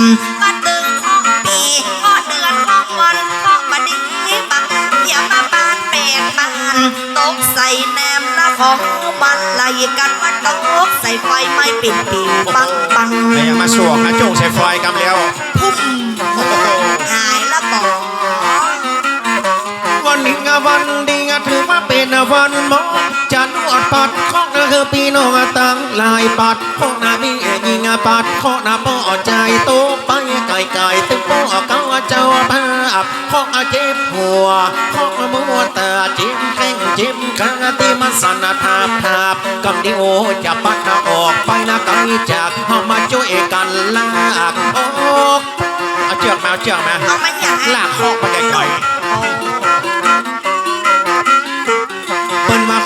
ามมาตึงข้อปีข้อเดือนข้อวันข้อมาดีบางอย่ามาปานเป็ดบานตกใส่แนมละของมันไล่กันว่าตกใส่ไฟไม่ปิ่นปิวปังปังไม่ยังมาสวกนะจงใส่ไฟกำแล้วพุ่มหายละบอกวันนี้งะวันดีงะถือว่าเป็นวันมอจะนวดปัดข้องนะคือพี่น้องตั้งลายปัดข้องนาพี่ยิงปัดข้องนาป้ สนทาภาบกำดิโอจะปัดนออกไปนะกันจากเฮามาช่วยกันลากออกเอาเชือกมาเอาเชือกมา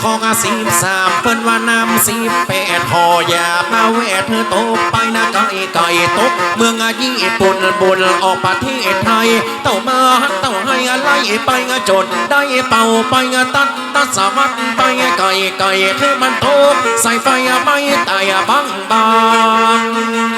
ของอาสิบสามเปิ้นว่านำสิบแปดหออย่ามาแวะเธอตกไปนะไก่ไก่ตก เมืองอาญี่ปุ่นบุญออกประเทศไทย เต้ามาเต้าให้อะไรไปงะจนได้เป่าไปงะตัดตัดสามัดไปไก่ไก่คือมันตกใส่ไฟไม่ตายบังบาง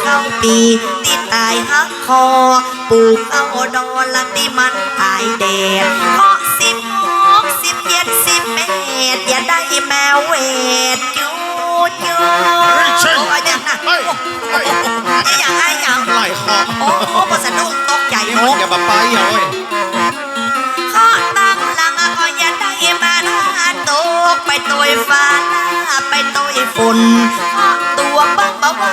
เข้าปีติดตายหักคอปูเข้าดอนละที่มันตายแดดขอสิบหกสิบเจ็ดสิบแปดอย่าได้แมวเวทจูจูใช่โอ้ยอย่างนั้นเฮ้ยเฮ้ยไอ้อย่างไอ้อย่างไหล่คอโอ้โหพอสะดุ้งตกใจหมดอย่ามาไปเอาเว้ยข้อตั้งหลังก็อย่าได้มาหน้าตกไปตัวฟ้าหน้าไปตัวฝนข้อตัวบ้างบอกว่า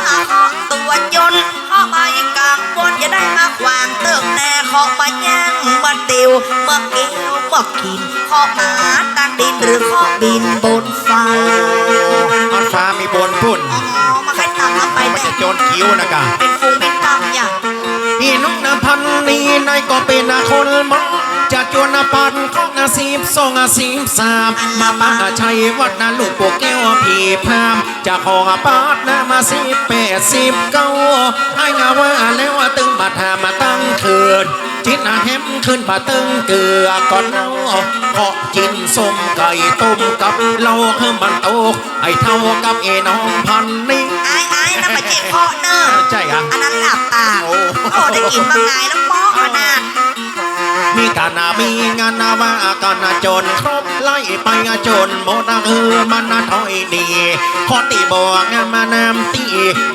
จนข้อไม่กลางบนอย่าได้มาขวางเติมแน่ข้อมาย่างมาเตียวมาเกี้ยวมากินข้อมาตั้งดินหรือข้อบินบนฟ้าอันฟ้ามีบนพุ่นอ๋อมาใครตามมาไปมันเนี่จะยโจรคิ้วนะกะเป็นฟูงเป็นตำอย่างพี่น้องนาพันนี้นายก็เป็นคนหมอจะจวนปันข องอาสิบสองอาสิบสามมาบ้าชัยวัดนาลูกปวกแก้วพี่พามจะขอปาดนามาสิบแปดสิบเก้าให้งาว่าแล้วว่าตึงมาทามาตั้งคืนจิตนาแฮมขึ้นปาตึงเกลือก่อนเอาขอกินส้มไก่ต้มกับเหล้าเพิ่มมันโตกไอ้เท่ากับเอน้องพันนี้ไอ้ไอ้นั่นมาเจ๊เคาะเนอะใช่อะอันนั้นหลับตาโอ้โอ้ได้กินมาไงแล้วมอกขนาด มีการนามีงานนาว่ากันนาจนครบไล่ไปงาจนโมนาเออมันนาถอยดีขอตีบอกงานมานำตี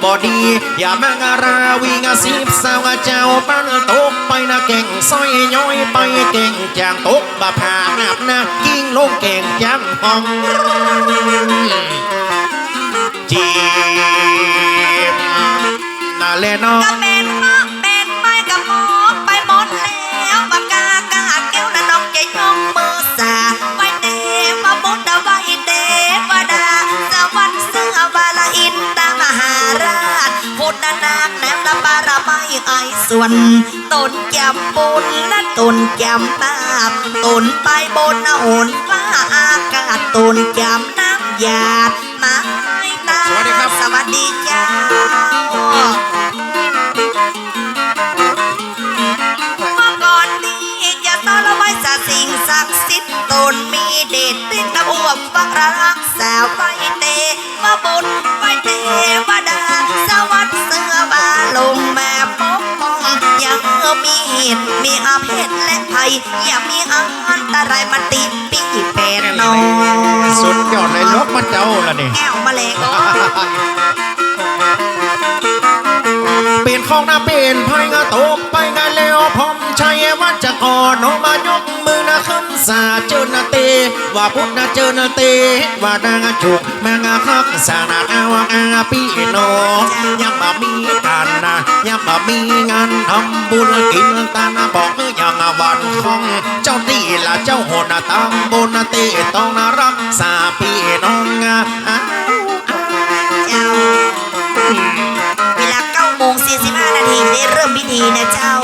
บอดี อย่ามางาราวีงาสิบสาวเจ้าปันตกไปนาเก่งซอยย้อยไปเก่งจางตกบาผาอาบนากิ้งลงเก่งจางห้องจีบนาเลนอก็งเป็นมอกเป็น ชพุทธนาคแนมละปาราไมไอส่วนตนจำบุญและตนจำบาปตนไปบนโหนฟ้าอากาศตนจำน้ำหยาดมาให้ตาสวัสดีครับสวัสดีจ้าเมื่อก่อนนี้จะตระไว้สาสิ่งศักดิ์สิทธิ์ตนมีเดชติดตะอวบฟังรักสาวไว้เตมาบุญไว้เทวดา ลงมาปกป้องอย่ามีเหตุมีอาเพศและภัย อย่ามีอันตรายมาติดปีเป็ดนอนสุดยอดเลยลกมันเจ้าละนี่แก้วมาแลงโอ้ยเป็นของนาเป็นไพ่งาตกไปงาแล้วพร้อมชัยวัดจะก่อนน้องมายกมือนะขึ้น สาเจอนาเตว่าพุทธนาเจอนาเตว่านางจุกแมงาคักสานาอาวาพี่น้องยังบ่มีกันนะยังบ่มีงานทำบุญกินตานบอกอยังวันของเจ้าตีละเจ้าโหดตามบุญเตต้องนารักษาพี่น้องอะเจ้าเวลา9โมง45นาทีได้เริ่มพิธีนะเจ้า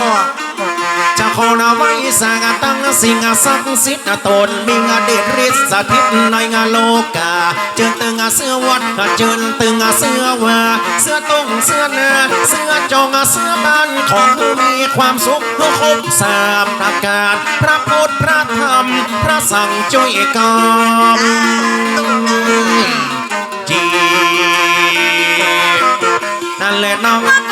จะขอนาไว้สร้างตั้งสิ่งศักดิ์สิทธิ์ตนมีงาเดชฤทธิ์สถิตในงาโลกาเจิญตึงเสื้อวัดเจิญตึงเสื้อว่าเสื้อตรงเสื้อนาเสื้อจองเสื้อบ้านของผู้มีความสุขเพื่อครบสามประการ พระพุทธพระธรรม พระสังฆ์ช่วยกันสาธุเด้อจีนั่นแหละน้อง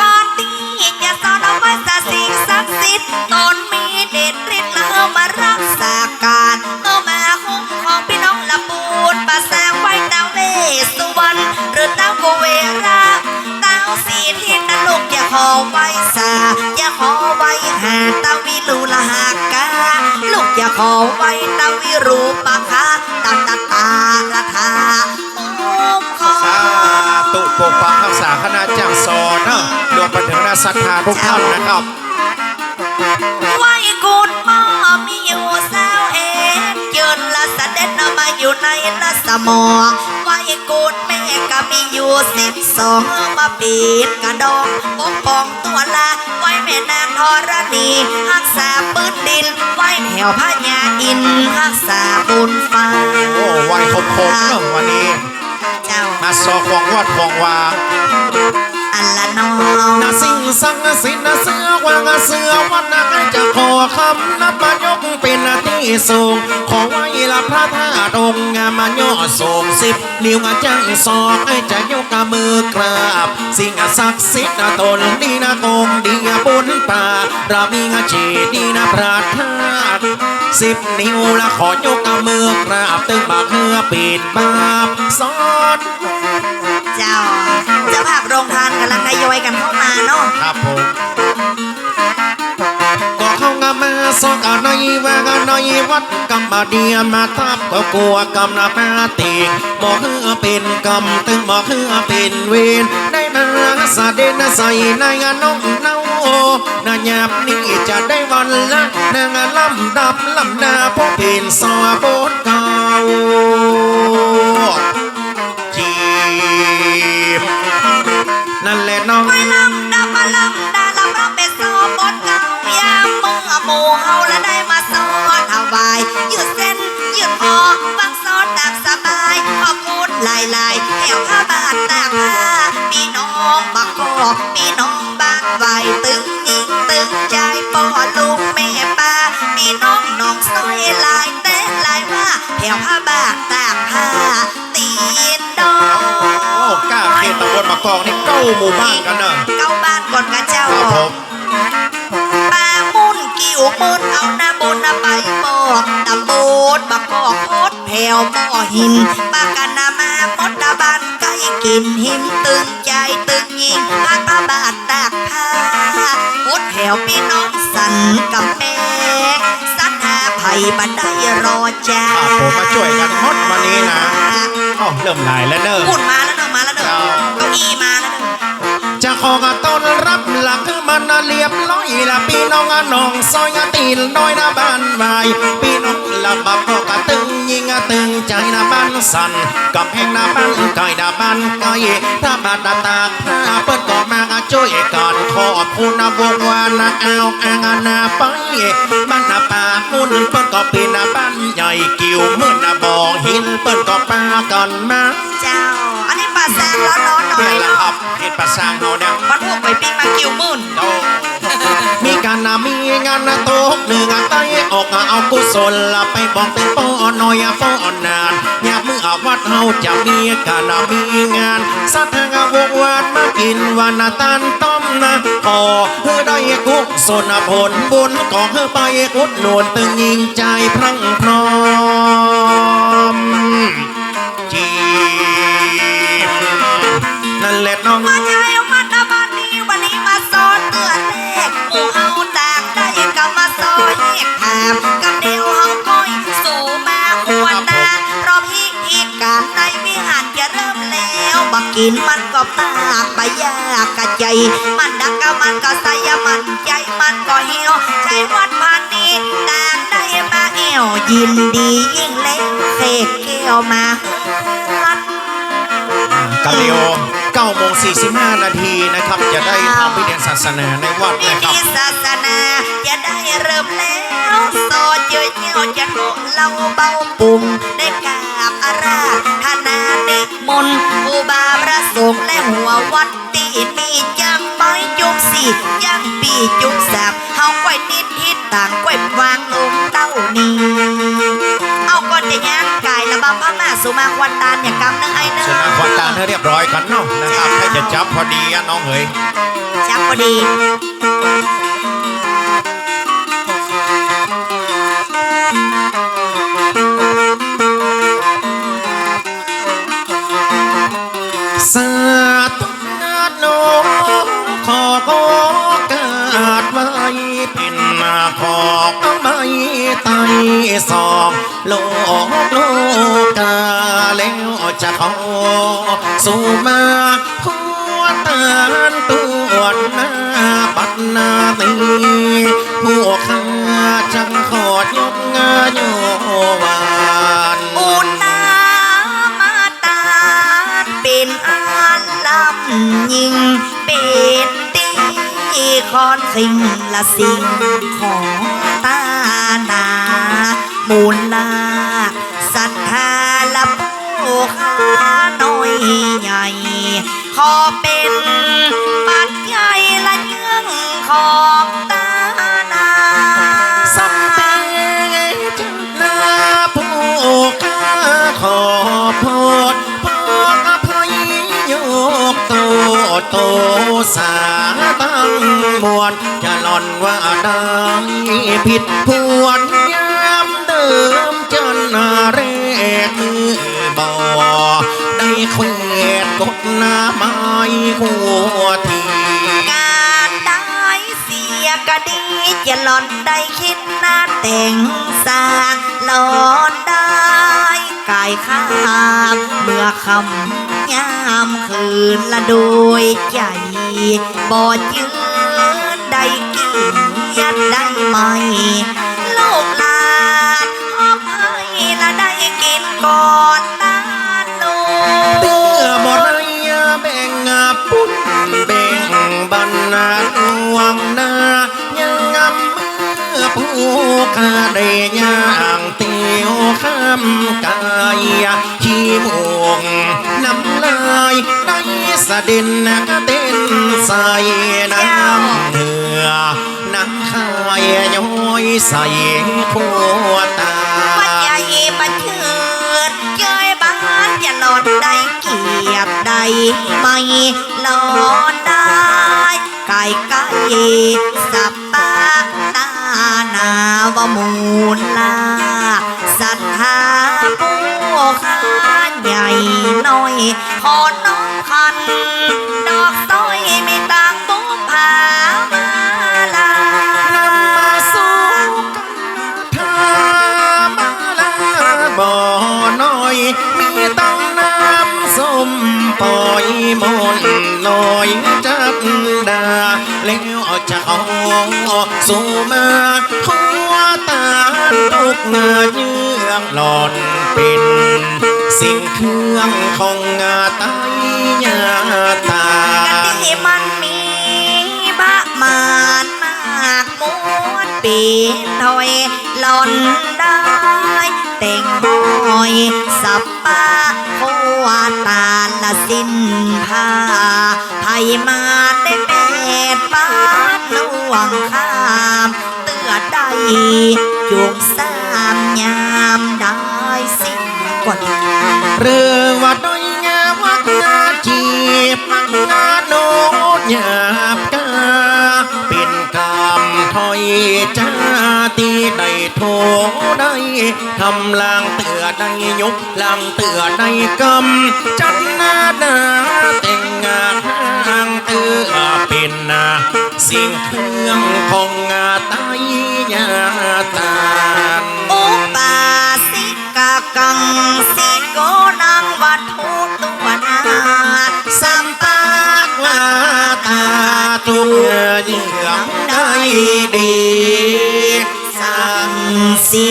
รักษาการเอามาคุ้มของพี่น้องละปูดประแสงไว้ดาวเวสสุวรรณหรือดาวโกเวราดาวสีทิศนั้นลูกอย่าขอไว้สาอย่าขอไว้หาตาวิลูละหากาลูกอย่าขอไว้ตาวิรูปะคะตาตาตาละทาคุ้มครองสาตุปกปักรักษาคณะเจ้าสอนเนอะรวมไปถึงนักศรัทธาทุกท่านนะครับไว้กู ในละสมองไว้กูดแม่ก็มีอยู่สิบสองมาปีดกระดองปกป้องตัวละไว้แม่นางธรณีรักษาปืนดิน ไว้แถวพญาอินทร์รักษาบุญฟ้าโอ้ไหวคมคมเนอะวันนี้ เจ้ามาสอกวงวัดวงวา อันละน้องนาสิ่งสังสินนาเสือวางเสือวันนาใครจะขอคำนับมายกเป็นที่สูงขอไว้ละพระธาตุองค์งามมาย่อสูงสิบนิ้วจังสอกให้จะยกกมือกราบ สิ่งศักดิ์สิทธิ์ตนดีนะกงดีบุญตาเรามีงาจีดีนะพระธาตุสิบนิ้วละขอยกมือกราบตึงบากเฮือปิดบาปสอนเจ้า โรงทานกำลังทยอยกันเข้ามาเนาะครับผมก็เข้างามาสอกอนในว่างานในวัดกรรมเดียมาทับก็กลัวกรรมนามาติบอกคือเป็นกรรมตึงบอกคือเป็นเวรได้มาสะเดนใส่ในงานน้องเนานาหยาบนี้จะได้วันละนางลำดับลำนาพบเป็นสอโบนเก่า ฟังสอนดักสบายขอพูดลายลายแถวผ้าบาทตากผ้าพี่น้องบักกอกพี่น้องบางไวตึงยิงตึงใจป่อลูกแม่ป้าพี่น้องน้องซอยลายแต่ลายว่าแถวผ้าบาทตากผ้าตีนดอโอ้กล้าเขตตำบลมะกองนี่เก้าหมู่บ้านกันเนอะเก้าบ้านก่อนกระเจ้าครับผมปลามุ่นกิ่วมุนเอาหน้าบนหน้าไปบอกตำ แผ่วหม้อหินปากกันนามามดตาบานไก่กินหิมตึงใจตึงยิงพากพาบาดตากผ้าโคตรแผ่วพี่น้องสันกับแม่สันหาไผ่บันไดรอจ้าครับผมมาช่วยกันหมดวันนี้นะอ้าวเริ่มหลายแล้วเนอะพูดมาแล้วเนอะมาแล้วเนอะเจ้าเก้าอี้มาแล้วเนอะจะขอกต้อนรับหลักคือมันน่ะเรียบร้อยละพี่น้องอะน้องซอยอะตีนน้อยนะบ้านวายพี่น้องละบักก็กะ ตึงยิงอะตึงใจนะบ้านสั่นกับแหงนะบ้านไก่นะบ้านไก่ถ้าบ้านตาตากผ้าเปิ้นก็มาอะช่วยกันขอบคุณนะวงวานนะเอาอ่างอะนาไปบ้านนะป่ามุนเปิ้นก็เป็นนะบ้านใหญ่กิ่วมื่นนะบ่อหินเปิ้นก็ปากันมาเจ้า อันนี้ปลาแซงร้อนๆหน่อเนี่ยยแหละเนาะครับเห็ดประสางเขาเนี่ยมันพวกไปปิ้งมากิ้วมื่นโต มีการนามีงานนาโตกหนึ่งอะไตออกเอากุศลละไปบอกเป็นป้อน้อยอะป้อนานอยากมืออวัดเฮาจะมีการนามีงานสัทธางวงวานมากินวันนาตันต้มนะขอเพื่อได้กุศลผลบุญขอเพื่อไปอุดหนุนตึงยิงใจพรั่งพร้อม กกินมันก็ปากไปยากกะใจ มันดักก็มันก็ใส่มันใจมันก็เหี่ยวใช้วัดพันนี้ต่างได้มาเอวยินดียิ่งเล็กเสกแก้วมาฮันกาเลียว9โมง45 นาทีนะครับ จะได้ทำพิธีศาสนาในวัดพินะครับธีศาสนาจะได้เริ่มแล้วซอเยอะเยี่ยวจะโนเราเบาปุ่มได้กราบอาร งฆ์และหัววัดตีมีจังไม้จุงสียังปีจุงสามเฮาไว้นิดทิศต่างไว้วางลงเต้านี้เอาก่อนจะย่างกายระบำพม่าสุมาควันตานอย่างกำเนื้อไอเนื้ชนะควันตาเธอเรียบร้อยกันเนาะนะครับให้จะจับพอดีอะน้องเอ๋ยจับพอดี ไตสอบโลกโลกาแล้วจะขอสู่มาหัวตานตัวหน้าปัดหนาตีหัวข้าจังขอดยกงานโยวานอุตามาตาเป็นอันลำยิงเป็นตีคอนคิงละสิ่งของตานา มูลลาศรัทธาละผู้ค้าน้อยใหญ่ ขอเป็นปัจจัยละเยื่องของตานาสัมเปจนาผู้ข้าขอพดพอกอภัยโยกโตโตสาตั้งมวลจะหล่อนว่าได้ผิดพวน มเดิมจนนาเรกมือบอได้เควดกดหน้าไม้หัวทีการได้เสียก็ดีจะหล่อนได้คิดหน้าแต่งสาหลอนได้กายข้ามเมื่อคำยามคืนละโดยใจบอยืนได้กินยันได้ไหม ก่อนตาลูกเตื้อบ่ได้แบ่งปุ้นแบ่งบันนาวังนายังงำเมื่อผู้ข้าได้ย่างเตียวข้ามกายขี้มวงน้ำลายได้สะเด็นกระเด็นใส่น้ำเถือน้ำคายย้อยใส่ขัวตา ได้เกียบได้ไม่หลอนได้ไก่ไก่สับปะตานาวมูลลาศรัทธาผู้ข้าใหญ่น้อยขอน้องคัน ดอกสร้อยมีตังบุกผามาลานำมาสู่กันทามาลาบ่อน้ ปล่อยมนต์น้อยจักดา แล้วจะเอาสู่มาขัวตาทุกเงาเยือกหลอนเป็นสิ่งเครื่องของงาไตยาตาที่มันมีบะมานมากมวนปีนถอยหลอนได้ แต่งหอยสับ โควาตาละสินผ้าไทยมาได้แปดบ้านลวงข้ามเตือได้จุกสามยามได้สิ้นกว่าเรื่องว่าด้อยงาวักงาจีบมักงาโนดหยาบกาเป็นกรรมถอยจ้า ตีได้โทได้ทำลางเตือได้ยกลางเตือได้กำจันนาดาแต่งงานทางเตือเป็นนาสิ่งเครื่องของงาไตยาตานอุปาสิกากังสิโกนังวัตถุตัวนาสัมปาลาตาทุกเยื่อมได้ดีสั งสิ